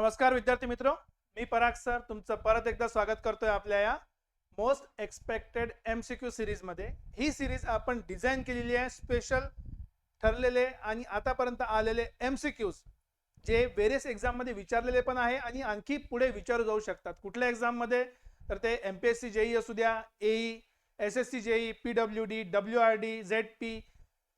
नमस्कार विद्यार्थी मित्र. मी पराग सर. तुमचं परत एकदा स्वागत करतोय आपल्या या most expected M C Q सिरीजमध्ये ही सिरीज आपण डिझाईन केलेली आहे स्पेशल ठरलेले आणि आतापर्यंत आलेले एम सी क्यूज जे वेरियस एक्झाममध्ये विचारलेले पण आहे आणि आणखी पुढे विचारू जाऊ शकतात. कुठल्या एक्झाममध्ये तर ते M P S C J E असू द्या A E S S C J E P W D W R D Z P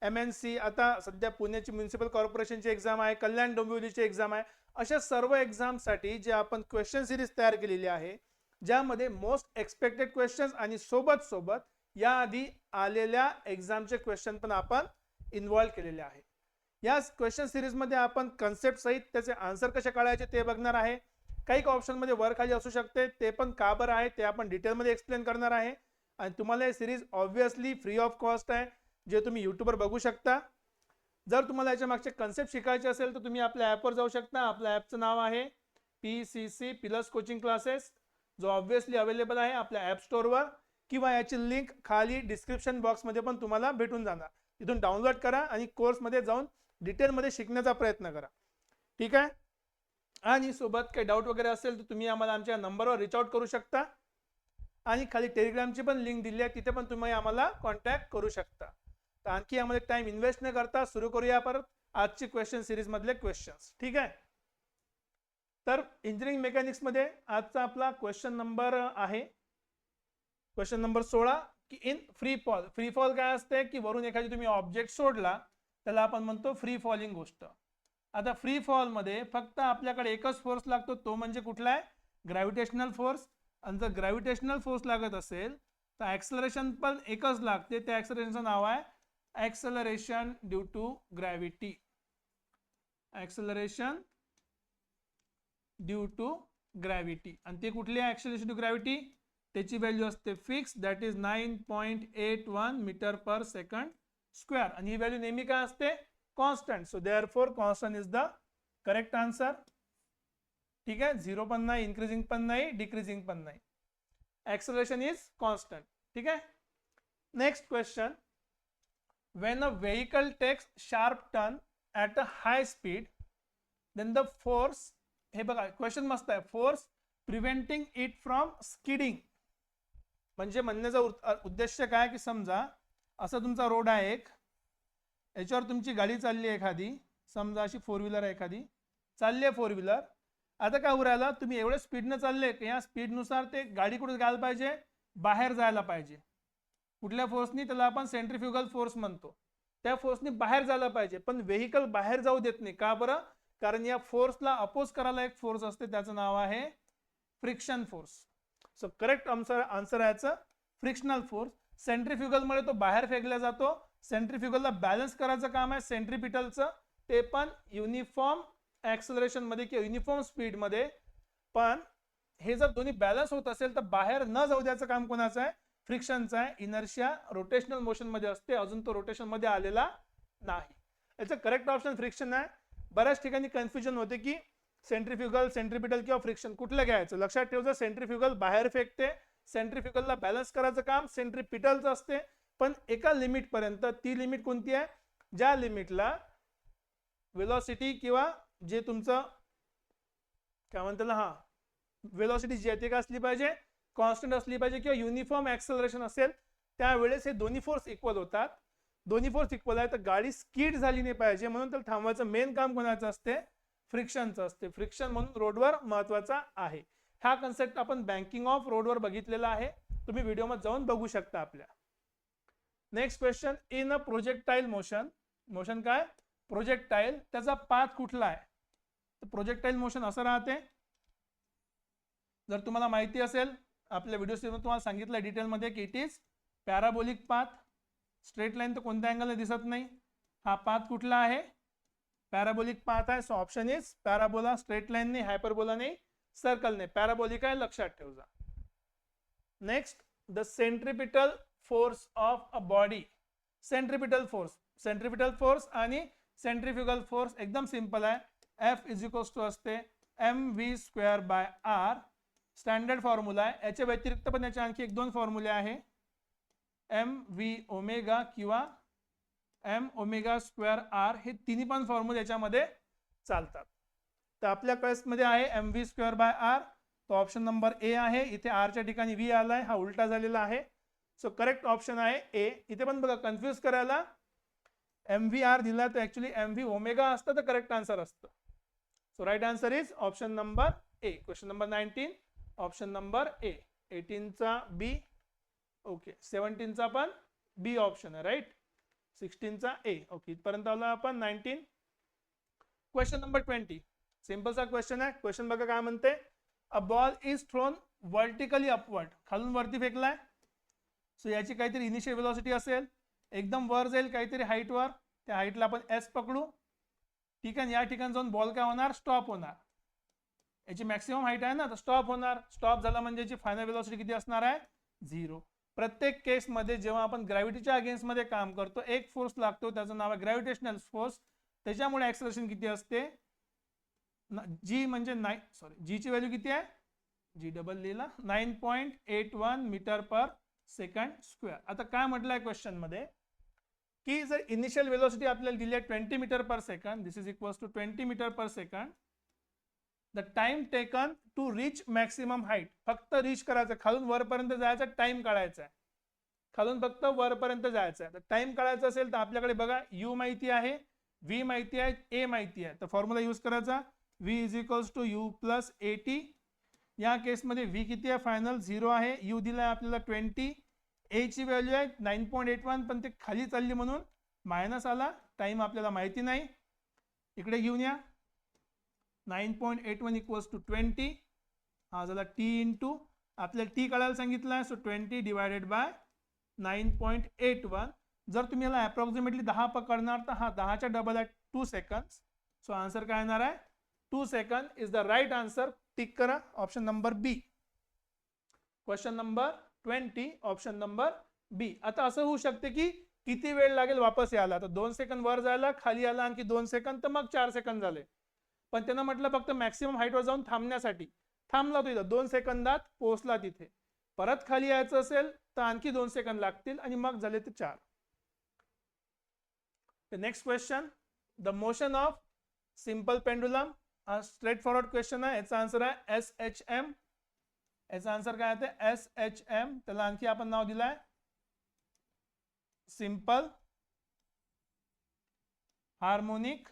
M N C आता सध्या पुण्याची म्युन्सिपल कॉर्पोरेशनची एक्झाम आहे कल्याण डोंबिवलीची एक्झाम आहे. अशा सर्व एक्झामसाठी जे आपण क्वेश्चन सिरीज तयार केलेली आहे ज्यामध्ये मोस्ट एक्सपेक्टेड क्वेश्चन्स आणि सोबत सोबत याआधी आलेल्या एक्झामचे क्वेश्चन पण आपण इन्व्हॉल्व केलेले आहे. या क्वेश्चन सिरीजमध्ये आपण कन्सेप्ट सहित त्याचे आन्सर कसे काढायचे ते बघणार आहे. काही ऑप्शनमध्ये वर खाली असू शकते ते पण का बरं आहे ते आपण डिटेलमध्ये एक्सप्लेन करणार आहे. आणि तुम्हाला हे series obviously free of cost आहे जे तुम्ही यूट्यूबवर बघू शकता. जर तुम्हाला याच्या मागचे कन्सेप्ट शिकायचे असेल तर तुम्ही आपल्या ॲपवर जाऊ शकता. आपल्या ॲपचं नाव आहे P C C plus coaching classes जो ऑब्व्हियसली अवेलेबल आहे आपल्या ॲप स्टोअरवर किंवा याची लिंक खाली डिस्क्रिप्शन बॉक्समध्ये पण तुम्हाला भेटून जाणार. तिथून डाउनलोड करा आणि कोर्समध्ये जाऊन डिटेलमध्ये शिकण्याचा प्रयत्न करा. ठीक आहे? आणि सोबत काही डाऊट वगैरे असेल तर तुम्ही आम्हाला आमच्या नंबरवर रिच आउट करू शकता. आणि खाली टेलिग्रामची पण लिंक दिली आहे तिथे पण तुम्ही आम्हाला कॉन्टॅक्ट करू शकता. तर आणखी यामध्ये टाइम इन्व्हेस्ट न करता सुरू करूया परत. आजची क्वेश्चन सिरीज मधले क्वेश्चन्स ठीक आहे? तर इंजिनिअरिंग मेकॅनिक्समध्ये आजचा आपला क्वेश्चन नंबर आहे. क्वेश्चन नंबर सोळा की in free fall free fall काय असते? की वरून एखादी तुम्ही ऑब्जेक्ट सोडला त्याला आपण म्हणतो फ्री फॉलिंग गोष्ट. आता फ्री फॉलमध्ये फक्त आपल्याकडे एकच फोर्स लागतो तो म्हणजे कुठला आहे? ग्रॅव्हिटेशनल फोर्स आणि जर ग्रॅव्हिटेशनल फोर्स लागत असेल तर ॲक्सलरेशन पण एकच लागते. त्या ॲक्सलरेशनचं नाव आहे acceleration due to gravity. Acceleration due to gravity आणि ते कुठली आहे? टू ग्रॅव्हिटी त्याची व्हॅल्यू असते fix that is nine point eight one metre per second square आणि ही व्हॅल्यू नेहमी काय असते? Constant so therefore constant is the correct answer ठीक आहे? झिरो पण नाही इन्क्रीजिंग पण नाही डिक्रीजिंग पण नाही. ॲक्सलेशन इज कॉन्स्टंट ठीक आहे? Next question when a vehicle takes sharp turn at a high speed then the force हे बघा क्वेश्चन मस्त आहे. Force preventing it from skidding म्हणजे म्हणण्याचा उद्देश काय की समजा असा तुमचा रोड आहे एक. याच्यावर तुमची गाडी चालली आहे एखादी. समजा अशी फोर व्हीलर आहे एखादी. चालली आहे फोर व्हीलर आता काय उरायला तुम्ही एवढ्या स्पीडनं चालले की या स्पीडनुसार ते गाडी कुठे जायला पाहिजे? बाहेर जायला पाहिजे. कुठल्या फोर्सनी त्याला आपण सेंट्रिफ्युगल फोर्स म्हणतो. त्या फोर्सनी बाहेर जायला पाहिजे. पण व्हेकल बाहेर जाऊ देत नाही. का बरं? कारण या फोर्सला अपोज करायला एक फोर्स असते. त्याचं नाव आहे friction force so correct answer answer याचं फ्रिक्शनल फोर्स सेंट्रिफ्युगलमुळे तो बाहेर फेकला जातो. सेंट्रिफ्युगलला बॅलन्स करायचं काम आहे. सेंट्रिपिटलचं ते पण युनिफॉर्म ॲक्सलरेशनमध्ये किंवा युनिफॉर्म स्पीडमध्ये पण हे जर दोन्ही बॅलन्स होत असेल तर बाहेर न जाऊ द्यायचं काम कोणाचं आहे? फ्रिक्शनचा आहे इनर्शिया रोटेशनल मोशनमध्ये असते. अजून तो रोटेशनमध्ये आलेला नाही. याचं करेक्ट ऑप्शन फ्रिक्शन आहे. बऱ्याच ठिकाणी कन्फ्युजन होते की सेंट्रिफ्युगल सेंट्रीपिटल किंवा फ्रिक्शन कुठलं घ्यायचं? लक्षात ठेवचं सेंट्रिफ्युगल बाहेर फेकते सेंट्रीफ्युगलला बॅलन्स करायचं काम सेंट्रीपिटलचं असते. पण एका लिमिट पर्यंत ती लिमिट कोणती आहे? ज्या लिमिटला वेलॉसिटी किंवा जे तुमचं काय म्हणतात हा वेलॉसिटी जी आहे ती काय असली पाहिजे? कॉन्स्टंट असली पाहिजे किंवा युनिफॉर्म ऍक्सलरेशन असेल त्यावेळेस हे दोन्ही फोर्स इक्वल होतात. दोन्ही फोर्स इक्वल आहे तर गाडी स्कीड झाली नाही पाहिजे म्हणून त्याला थांबवायचं मेन काम कोणाचं असते? फ्रिक्शनचं असते. फ्रिक्शन म्हणून रोडवर महत्त्वाचा आहे. हा कन्सेप्ट आपण बँकिंग ऑफ रोडवर बघितलेला आहे. तुम्ही व्हिडिओमध्ये जाऊन बघू शकता आपल्या. Next question in a projectile motion motion काय? प्रोजेक्टाईल त्याचा पाथ कुठला आहे? तर प्रोजेक्टाईल मोशन असं राहते. जर तुम्हाला माहिती असेल आपल्या व्हिडिओ तुम्हाला सांगितलं डिटेलमध्ये की it is parabolic path straight line तर कोणत्या अँगलने दिसत नाही. हा पाथ कुठला आहे? पॅराबोलिक पाथ आहे. So option is parabola straight लाईनने हायपरबोलाने हायपरबोला नाही सर्कल नाही पॅराबोलिक आहे लक्षात ठेवजा. Next the centripetal force of a body centripetal force centripetal force आणि सेंट्रिफ्युगल फोर्स एकदम सिंपल आहे. एफ इज इक्वल्स टू असते. M V square by R standard formula आहे. याच्या व्यतिरिक्त पण याचे आणखी एक दोन फॉर्म्युले आहे. एम व्ही ओमेगा किंवा एम ओमेगा स्क्वेअर आर हे तिन्ही पण फॉर्म्युले याच्यामध्ये चालतात. तर आपल्या मध्ये आहे M V square by R तो ऑप्शन नंबर ए आहे. इथे आरच्या ठिकाणी व्ही आलाय. हा उलटा झालेला आहे. सो करेक्ट ऑप्शन आहे ए इथे पण बघा कन्फ्युज करायला. एम व्ही आर दिला तर ऍक्च्युली एम व्ही ओमेगा असतं तर करेक्ट आन्सर असतं. So right answer is option number A question number nineteen option number A एटीनचा B okay सेवन्टीनचा पण बी ऑप्शन आहे राईट? सिक्स्टीनचा ए ओके इथपर्यंत आलो आपण नाईन्टीन. क्वेश्चन नंबर ट्वेंटी सिम्पलचा क्वेश्चन आहे क्वेश्चन बघा काय म्हणते? A ball is thrown vertically upward. खालून वरती फेकलाय. सो याची काहीतरी इनिशियल वेलॉसिटी असेल. एकदम वर जाईल काहीतरी हाईटवर त्या हाईटला आपण एस पकडू. ठीक आहे या ठिकाणी जाऊन बॉल काय होणार? स्टॉप होणार. याची मॅक्सिमम हाईट आहे ना तर स्टॉप होणार. स्टॉप झाला म्हणजे याची फायनल वेलॉसिटी किती असणार आहे? झिरो प्रत्येक केसमध्ये जेव्हा आपण ग्रॅव्हिटीच्या अगेन्स्टमध्ये काम करतो एक फोर्स लागतो त्याचं नाव आहे ग्रॅव्हिटेशनल फोर्स त्याच्यामुळे ऍक्सलेशन किती असते? जी म्हणजे नाईन सॉरी जीची व्हॅल्यू किती आहे? जी डबल लिहिला nine point eight one metre per second square आता काय म्हटलंय क्वेश्चनमध्ये? की जर इनिशियल वेलोसिटी आपल्याला दिली आहे twenty metre per second this is equals to twenty metre per second the time taken to reach maximum height फक्त रिच करायचं. खालून वरपर्यंत जायचा टाइम काढायचा आहे खालून फक्त वरपर्यंत जायचं आहे तर टाइम काढायचा असेल तर आपल्याकडे बघा यू माहिती आहे व्ही माहिती आहे ए माहिती आहे. तर फॉर्म्युला यूज करायचा. V is equals to U plus A T या केसमध्ये व्ही किती आहे? फायनल झिरो आहे. यू दिला आहे आपल्याला ट्वेंटी ए ची व्हॅल्यू आहे नाईन पॉईंट एट वन पण ते खाली चालली म्हणून मायनस आला. टाइम आपल्याला माहिती नाही. इकडे घेऊन या. Nine point eight one equals to twenty हा झाला टी इंटू आपल्याला टी काढायला सांगितलं आहे so twenty divided by nine point eight one जर तुम्ही याला अप्रॉक्सिमेटली दहा पकडणार तर हा दहाच्या डबल आहे टू सेकंड्स सो आन्सर काय येणार आहे? Two second is the right answer tick करा. Option number B question number twenty option number B आता असं होऊ शकते की किती वेळ लागेल वापस यायला? तर दोन सेकंद वर जायला खाली आला आणखी दोन सेकंद तर मग चार सेकंद झाले. पण त्यांना म्हटलं फक्त मॅक्सिमम हाईटवर जाऊन थांबण्यासाठी. थांबला तो इथं. दोन सेकंदात पोहोचला तिथे. परत खाली यायचं असेल तर आणखी दोन सेकंद लागतील आणि मग झाले ते चार. Next question the motion of simple pendulum हा स्ट्रेट फॉरवर्ड क्वेश्चन आहे. याचा आन्सर आहे एस एच एम याचा आन्सर काय आहे? एस एच एम त्याला आणखी आपण नाव दिलंय सिंपल हार्मोनिक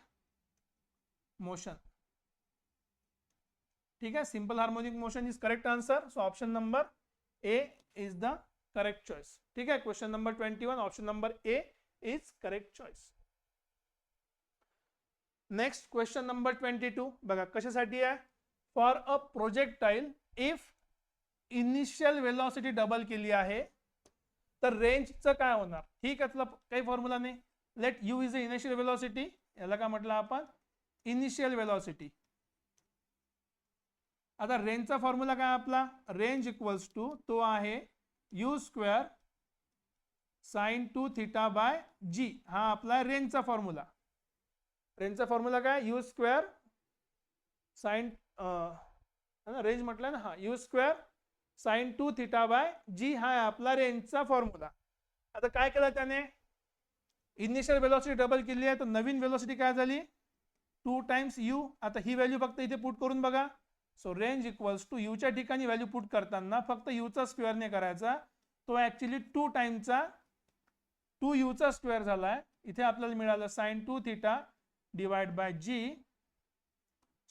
मोशन ठीक आहे simple harmonic motion is correct answer so option number A is the correct choice ठीक है? Question number twenty one option number A is correct choice next question number twenty two बघा कशासाठी आहे? For a projectile if initial velocity double केली आहे तर रेंजचं काय होणार? ठीक आहे तुला काही फॉर्म्युला नाही. Let U is a initial velocity याला काय म्हटलं आपण? इनिशियल वेलॉसिटी आता रेंजचा फॉर्म्युला काय आपला? रेंज इक्वल्स टू तो आहे U square sine two theta by G. हा आपला रेंजचा फॉर्म्युला. रेंजचा फॉर्म्युला काय? यू स्क्वेअर साईन रेंज म्हटलं ना? हा U square sine two theta by G हा आपला रेंजचा फॉर्म्युला. आता काय केलं त्याने? इनिशियल वेलॉसिटी डबल केली आहे तर नवीन वेलॉसिटी काय झाली? Two times U. आता ही व्हॅल्यू फक्त इथे पुट करून बघा. सो रेंज इक्वल्स टू यूच्या ठिकाणी व्हॅल्यू पुट करताना फक्त यूचा स्क्वेअरने करायचा. तो ऍक्च्युली टू टाइमचा टू यूचा स्क्वेअर झालाय. इथे आपल्याला मिळालं sine two theta divide by G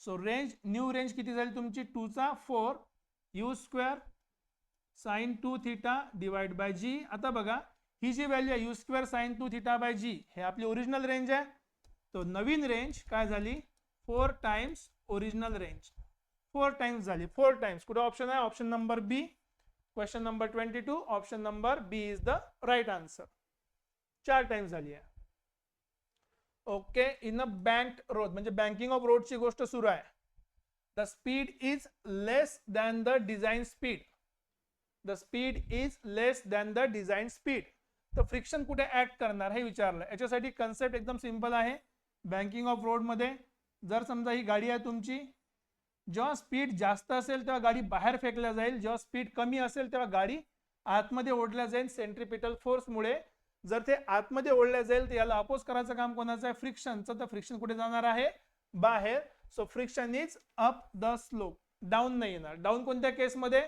so range new range किती झाली तुमची? टूचा four U square sine two theta divide by G आता बघा ही जी व्हॅल्यू आहे U square sine two theta by G हे आपली ओरिजिनल रेंज आहे. तो नवीन रेंज काय झाली? Four times original range four times झाली फोर टाइम्स कुठे ऑप्शन आहे option number B question number twenty two option number B is the right answer चार टाइम्स झाली आहे okay in a bank road म्हणजे बँकिंग ऑफ रोडची गोष्ट सुरू आहे. The speed is less than the design speed the speed is less than the design speed तर friction कुठे ऍक्ट करणार हे विचारलं. याच्यासाठी कन्सेप्ट एकदम सिंपल आहे. बँकिंग ऑफ रोडमध्ये जर समजा ही गाडी आहे तुमची जेव्हा स्पीड जास्त असेल तेव्हा गाडी बाहेर फेकल्या जाईल. जेव्हा स्पीड कमी असेल तेव्हा गाडी आतमध्ये ओढल्या जाईल. सेंट्रिपिटल फोर्समुळे जर ते आतमध्ये ओढल्या जाईल तर याला अपोज करायचं काम कोणाचं आहे? फ्रिक्शनचं तर फ्रिक्शन कुठे जाणार आहे? बाहेर. So friction is up the slope down नाही येणार. डाऊन कोणत्या केसमध्ये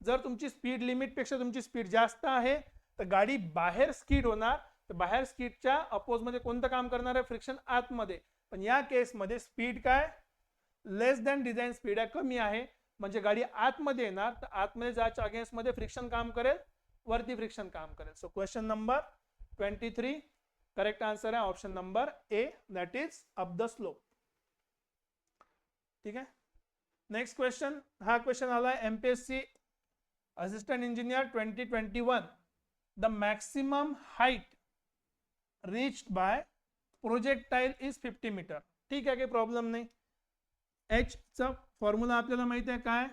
जर तुमची स्पीड लिमिटपेक्षा तुमची स्पीड जास्त आहे तर गाडी बाहेर स्किड होणार. तर बाहेर स्कीडच्या अपोजमध्ये कोणतं काम करणार आहे? फ्रिक्शन आतमध्ये. पण या केसमध्ये स्पीड काय? लेस दॅन डिझाईन स्पीड आहे कमी आहे. म्हणजे गाडी आतमध्ये येणार तर आतमध्ये जायच्या अगेन्स्टमध्ये फ्रिक्शन काम करेल वरती फ्रिक्शन काम करेल. So question number twenty three correct answer आहे option number A that is up the slope ठीक आहे? नेक्स्ट क्वेश्चन हा क्वेश्चन आला MPSC assistant engineer twenty twenty one the maximum height reached by projectile is 50 metre ठीक आहे काही problem नाही. H चा फॉर्म्युला आपल्याला माहिती आहे काय?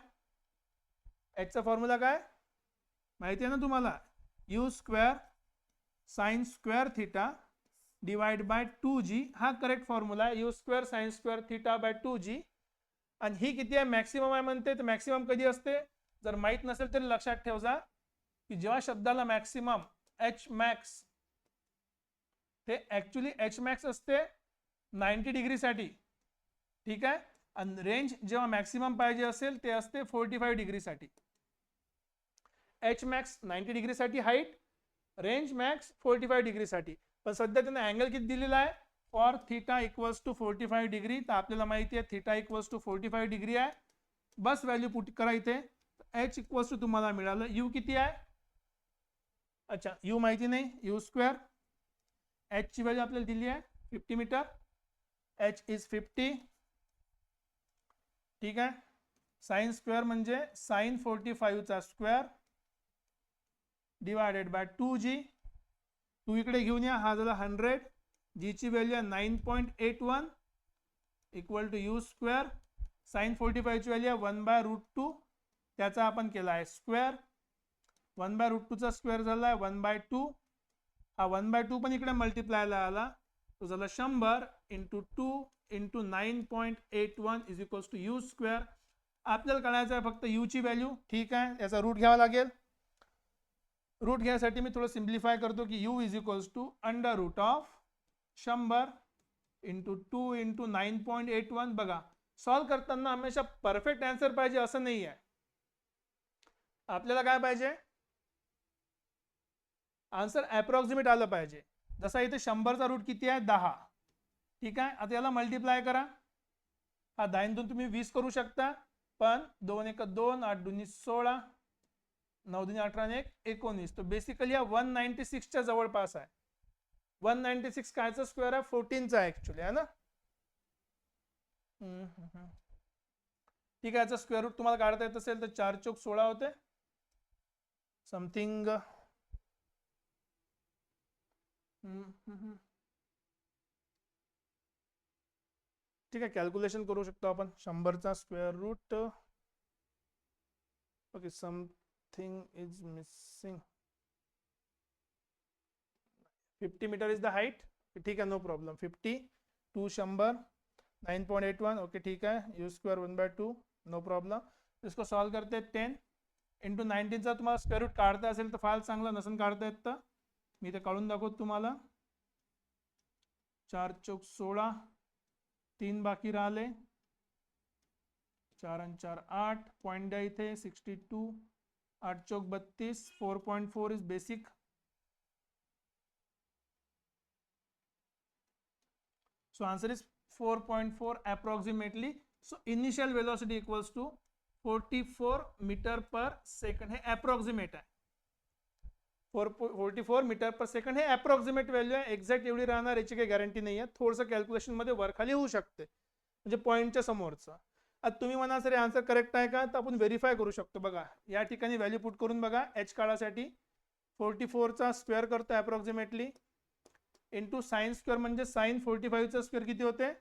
एच चा फॉर्म्युला काय? माहिती आहे ना तुम्हाला? U square sine square theta divide by two G हा करेक्ट फॉर्म्युला आहे. U square sine square theta by two G आणि ही किती आहे? मॅक्सिमम आहे म्हणते. तर मॅक्सिमम कधी असते? जर माहीत नसेल तरी लक्षात ठेव जा की जेव्हा शब्दाला मॅक्सिमम एच मॅक्स हे ॲक्च्युली एच मॅक्स असते नाईन्टी डिग्रीसाठी ठीक आहे? आणि रेंज जेव्हा मॅक्सिमम पाहिजे असेल ते असते फोर्टी फाईव्ह डिग्रीसाठी H max ninety डिग्रीसाठी height range max forty five डिग्रीसाठी पण सध्या त्यांना अँगल किती दिलेला आहे? For theta equals to forty five degree तर आपल्याला माहिती आहे theta equals to forty five degree आहे. बस व्हॅल्यू पुट करा इथे. एच इक्वल्स टू तुम्हाला मिळालं. यू किती आहे? अच्छा यू माहिती नाही. यू स्क्वेअर एचची व्हॅल्यू आपल्याला दिली आहे fifty metre H is fifty ठीक आहे? साईन स्क्वेअर म्हणजे sine forty फाईव्हचा square divided by two G. Two इकडे घेऊन या हा झाला हंड्रेड. जीची व्हॅल्यू आहे nine point eight one equal to U square. Sine forty फाईव्हची value आहे वन बाय रूट टू. त्याचा आपण केला आहे स्क्वेअर. वन बाय रूट टूचा स्क्वेअर झाला आहे वन बाय टू. हा वन बाय टू पण इकडे मल्टिप्लायला आला. तो झालं शंभर into two into nine point eight one is equals to U square आपल्याला कळायचं आहे फक्त यूची व्हॅल्यू ठीक आहे? याचा रूट घ्यावा लागेल. रूट घ्यायसाठी मी थोडं सिम्प्लिफाय करतो की U is equals to under root of शंभर into two into nine point eight one बघा सॉल्व करताना हमेशा परफेक्ट आन्सर पाहिजे असं नाही आहे आपल्याला काय पाहिजे? आन्सर अप्रॉक्सिमेट आलं पाहिजे. जसा इथे शंभरचा रूट किती आहे? दहा. ठीक आहे? आता याला मल्टिप्लाय करा. हा दोन तुम्ही वीस करू शकता. पण दोन एक दोन आठ दोन्ही सोळा नऊ दोन्ही अठरा एक एकोणीस. तर बेसिकली हा वन नाईन्टी सिक्सच्या जवळपास आहे. वन नाईन्टी सिक्स कायचा स्क्वेअर आहे? फोर्टीनचा आहे ऍक्च्युली आहे ना? ठीक आहे याचा स्क्वेअर रूट तुम्हाला काढता येत असेल तर चार चौक सोळा होते. समथिंग ठीक आहे कॅल्क्युलेशन करू शकतो आपण. शंभरचा square root okay something is missing fifty metre is the height ठीक है नो प्रॉब्लम फिफ्टी टू शंबर nine point eight one okay ठीक है U square one by two no problem इसको सॉल्व करते हैं टेन इंटू नाईन्टीनचा तुम्हाला स्क्वेअर रूट असेल तर फार चांगलं नसन येत तर. मी इत का दाखो तुम्हारा चार चौक सोला तीन बाकी रा चार चार आठ पॉइंट दया सिक्सटी टू आठ चौक बत्तीस four point four is basic so answer is four point four approximately so initial velocity equals two forty four metre per second है अप्रोक्सिमेट है four forty four metre per second हे। Approximate value आहे exact एवढी राहणार याची काही guarantee नाही आहे. थोडंसं कॅल्क्युलेशनमध्ये वरखाली होऊ शकते. म्हणजे पॉईंटच्या समोरचा. आता तुम्ही म्हणा सर आन्सर करेक्ट आहे का? तर आपण व्हेरीफाय करू शकतो. बघा या ठिकाणी व्हॅल्यू पुट करून बघा. एच काळासाठी फोर्टी फोरचा स्क्वेअर करतो अप्रॉक्सिमेटली इंटू साईन स्क्वेअर म्हणजे साईन फोर्टी फाईव्हचा स्क्वेअर किती होते?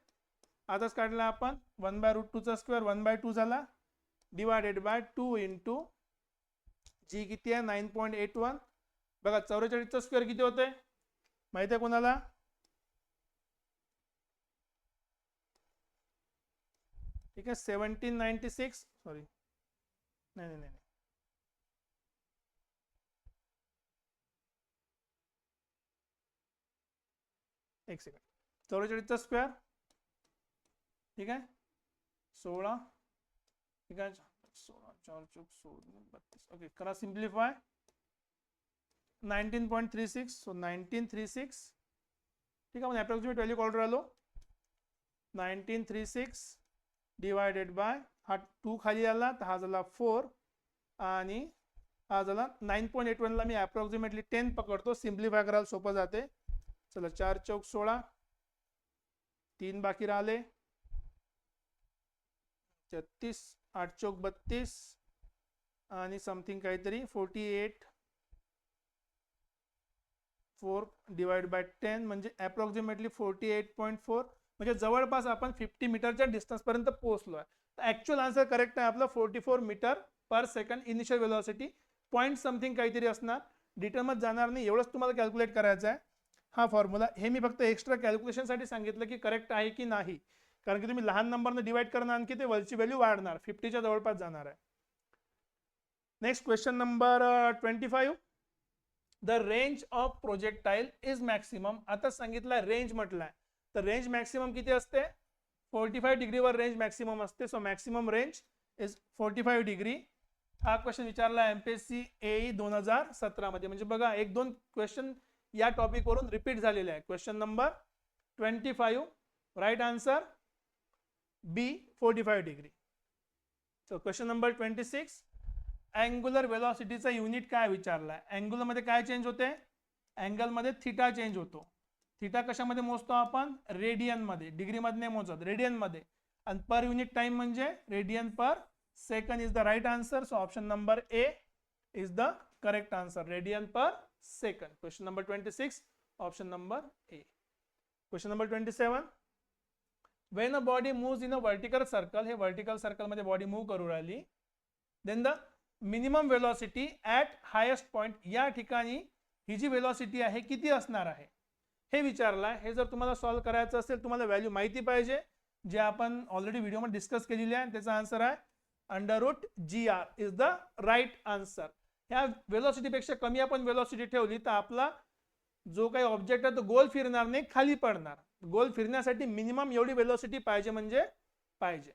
आताच काढला आपण. वन बाय रूट टूचा स्क्वेअर वन बाय टू झाला. Divided by two into G किती आहे? नाईन पॉईंट एट वन बघा, चौवेचाळीसचा स्क्वेअर किती होते माहिती आहे कोणाला? ठीक आहे सेवन्टीन नाईन्टी सिक्स सॉरी नाही नाही नाही. एक सेकंड चौवेचाळीसचा स्क्वेअर ठीक आहे. सोळा. ठीक आहे. सोळा, चार, चौक, सोळा, बत्तीस. ओके करा simplify nineteen point three six so nineteen three six ठीक आहे मग अप्रॉक्सिमेट व्हॅल्यू कॉल राहिलो nineteen three six divided by हा टू खाली आला तर हा झाला फोर आणि हा झाला नाईन पॉईंट एट वनला मी अप्रॉक्सिमेटली टेन पकडतो सिम्प्लिफाय करायला सोपं जाते. चला चार चौक सोळा तीन बाकी राहिले. छत्तीस आठ चौक बत्तीस आणि समथिंग काहीतरी forty eight four divide by ten म्हणजे approximately forty eight point four म्हणजे जवळपास आपण फिफ्टी मीटरच्या डिस्टन्सपर्यंत पोहोचलो आहे. तर ॲक्च्युअल आन्सर करेक्ट आहे आपलं forty four metre per second initial velocity point something काहीतरी असणार. डिटेलमध्ये जाणार नाही. एवढंच तुम्हाला कॅल्क्युलेट करायचं आहे. हा फॉर्म्युला हे मी फक्त एक्स्ट्रा कॅल्क्युलेशनसाठी सांगितलं की करेक्ट आहे की नाही. कारण की तुम्ही लहान नंबरनं डिवाइड करणार आणखी ते वरची व्हॅल्यू वाढणार. फिफ्टीच्या जवळपास जाणार आहे. Next question number twenty five the range of projectile is maximum. आता सांगितलं रेंज म्हटलाय. तर रेंज मॅक्सिमम किती असते? फोर्टी फाईव्ह डिग्रीवर रेंज मॅक्सिमम असते. So maximum range is forty five degree. हा क्वेश्चन विचारला M P S C A दोन हजार सतरामध्ये. म्हणजे बघा एक दोन क्वेश्चन या टॉपिकवरून रिपीट झालेले आहे. Question number twenty five right answer B forty five degree. So question number twenty six angular वेलॉसिटीचा unit काय विचारला आहे अँग्युलरमध्ये काय चेंज होते? अँगलमध्ये थिटा चेंज होतो. थिटा कशामध्ये मोजतो आपण? रेडियनमध्ये डिग्रीमध्ये नाही मोजत. रेडियनमध्ये आणि पर युनिट टाइम म्हणजे radian per second is the right answer so option number A is the correct answer radian per second question number twenty six option number A question number twenty seven when a body move in a vertical circle हे vertical सर्कलमध्ये body move करू राहिली. Then the minimum velocity at highest point या ठिकाणी ही जी velocity आहे किती असणार आहे? हे विचारलं. आहे हे जर तुम्हाला सॉल्व करायचं असेल तुम्हाला व्हॅल्यू माहिती पाहिजे जे आपण ऑलरेडी व्हिडिओमध्ये डिस्कस केलेली आहे त्याचा आन्सर आहे under root g r is the right answer ह्या वेलॉसिटीपेक्षा कमी आपण वेलॉसिटी ठेवली तर आपला जो काही ऑब्जेक्ट आहे तो गोल फिरणार नाही खाली पडणार. गोल फिरण्यासाठी मिनिमम एवढी वेलॉसिटी पाहिजे म्हणजे पाहिजे.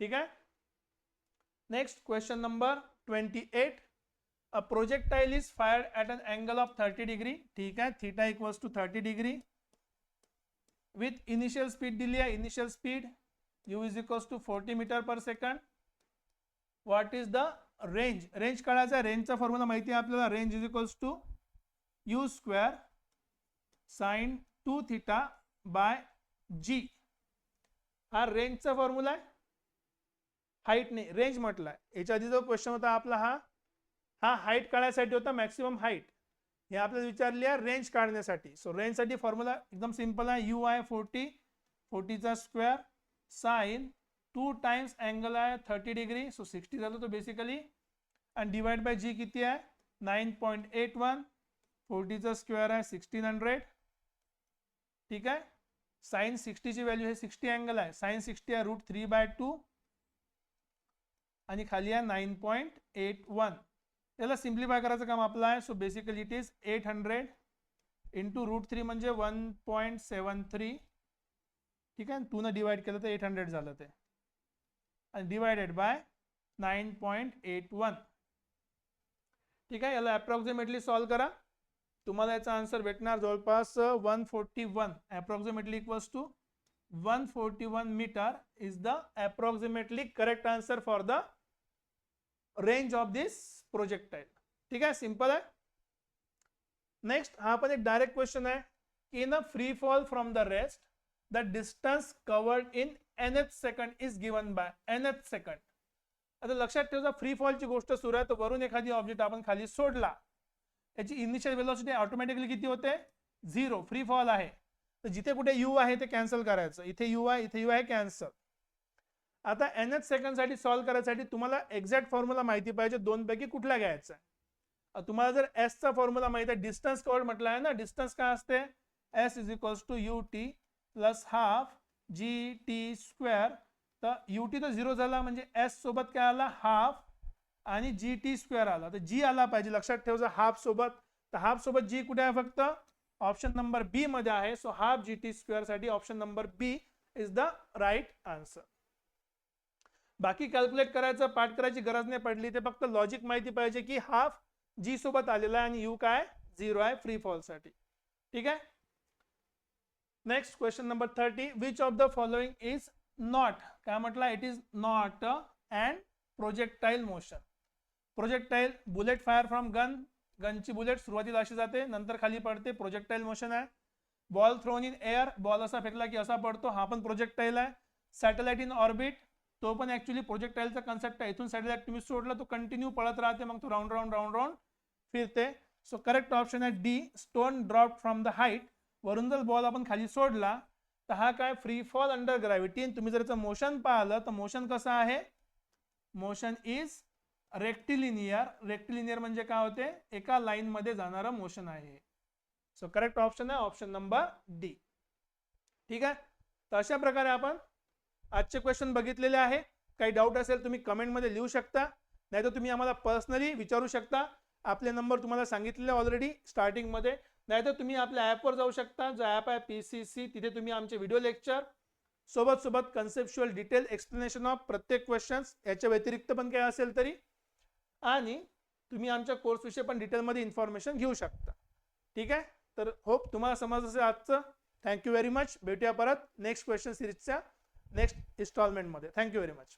ठीक आहे? Next question number twenty eight a projectile is fired at an angle of thirty degree ठीक आहे theta equals to thirty degree with initial speed दिली आहे initial speed u is equals to forty metre per second what is the range range काढायचा आहे. रेंजचा formula माहिती आहे आपल्याला. Range is equals to u square sine two theta by g हा रेंजचा फॉर्म्युला आहे. हाईट नाही रेंज म्हटला. याच्या आधी जो क्वेश्चन होता आपला हा हा हाईट काढण्यासाठी होता मॅक्सिमम हाईट. हे आपल्याला विचारले आहे रेंज काढण्यासाठी. सो रेंजसाठी फॉर्म्युला एकदम सिंपल आहे. यू आहे forty फोर्टीचा square sine two times angle आहे थर्टी डिग्री सो सिक्स्टी झालं तो बेसिकली आणि डिवाइड बाय जी किती आहे? नाईन पॉईंट एट वन फोर्टीचा स्क्वेअर आहे सिक्स्टीन हंड्रेड ठीक आहे? साईन सिक्स्टीची व्हॅल्यू हे सिक्स्टी अँगल आहे. साईन सिक्स्टी आहे रूट थ्री बाय टू आणि खाली आहे नाईन पॉईंट एट वन त्याला सिम्प्लिफाय करायचं काम आपलं आहे. So basically it is eight hundred into root three म्हणजे वन पॉईंट सेवन थ्री ठीक आहे? टूनं डिवाइड केलं तर एट हंड्रेड झालं ते. आणि divided by nine point eight one ठीक आहे? याला अप्रॉक्सिमेटली सॉल्व करा. तुम्हाला याचा आन्सर भेटणार जवळपास one forty one approximately equals to 141 meter is the approximately correct answer for the range of this projectile. ठीक आहे? सिंपल आहे. नेक्स्ट हा पण एक डायरेक्ट क्वेश्चन आहे. In a free fall from the rest the distance covered in n h second is given by n h second आता लक्षात ठेवा फ्री फॉलची गोष्ट सुरू आहे तर वरून एखादी ऑब्जेक्ट आपण खाली सोडला. त्याची इनिशियल वेलॉसिटी ऑटोमॅटिकली किती होते? झिरो फ्री फॉल आहे. तर जिथे कुठे यू आहे ते कॅन्सल करायचं. इथे यू आहे इथे यू आहे कॅन्सल आता एन एच सेकंडसाठी सॉल्व्ह करायसाठी तुम्हाला एक्झॅक्ट फॉर्म्युला माहिती पाहिजे दोन पैकी कुठला घ्यायचा आहे? तुम्हाला जर एसचा फॉर्म्युला माहिती आहे डिस्टन्स कवर्ड म्हटलं आहे ना डिस्टन्स काय असते? S is equals to u t plus half g t square तर यू टी तर झिरो झाला म्हणजे एस सोबत काय आला? हाफ आणि जी टी स्क्वेअर आला. तर जी आला पाहिजे. लक्षात ठेवायचं हाफ सोबत तर हाफ सोबत जी कुठे आहे फक्त? ऑप्शन नंबर बी मध्ये आहे. So half G t स्क्वेअरसाठी option number B is the right answer बाकी कॅल्क्युलेट करायचं पाठ करायची गरज नाही पडली ते फक्त लॉजिक माहिती पाहिजे की हाफ जी सोबत आलेला आहे आणि यू काय? झिरो आहे फ्री फॉलसाठी. ठीक आहे? Next question number thirty which of the following is not काय म्हटलं? It is not and projectile motion projectile bullet fire from gun गनची bullet सुरुवातीला अशी जाते नंतर खाली पडते प्रोजेक्टाईल मोशन आहे. Ball thrown in air ball असा फेकला की असा पडतो हा पण प्रोजेक्टाईल आहे. सॅटेलाइट इन ऑर्बिट तो पण ऍक्च्युली प्रोजेक्टाईलचा कन्सेप्ट आहे. इथून सॅटेलाइट तुम्ही सोडला तो कंटिन्यू पळत राहते मग तो राऊंड राऊंड राऊंड राऊंड फिरते. सो करेक्ट ऑप्शन आहे D stone drop from the height वरून जर बॉल आपण खाली सोडला तर हा काय? फ्री फॉल अंडर ग्रॅव्हिटी तुम्ही जर याचं मोशन पाहिलं तर मोशन कसं आहे? मोशन इज रेक्टिलिनियर रेक्टिलिनियर म्हणजे काय होते? एका लाईन मध्ये जाणारं मोशन आहे. सो करेक्ट ऑप्शन आहे ऑप्शन नंबर डी ठीक आहे? तर अशा प्रकारे आपण आजचे क्वेश्चन बघितलेले आहे. काही डाऊट असेल तुम्ही कमेंटमध्ये लिहू शकता. नाही तर तुम्ही आम्हाला पर्सनली विचारू शकता. आपले नंबर तुम्हाला सांगितलेले ऑलरेडी स्टार्टिंगमध्ये नाही तर तुम्ही आपल्या ॲपवर जाऊ शकता. जो ॲप आहे पी सी सी तिथे तुम्ही आमचे व्हिडिओ लेक्चर सोबत सोबत कन्सेप्च्युअल डिटेल एक्सप्लेनेशन ऑफ प्रत्येक क्वेश्चन्स याच्या व्यतिरिक्त पण काय असेल तरी. आणि तुम्ही आमच्या कोर्सविषयी पण डिटेलमध्ये इन्फॉर्मेशन घेऊ शकता. ठीक आहे? तर होप तुम्हाला समज असेल आजचं. थँक्यू व्हेरी मच भेटूया परत नेक्स्ट क्वेश्चन सिरीजच्या नेक्स्ट इन्स्टॉलमेंटमध्ये थँक्यू व्हेरी मच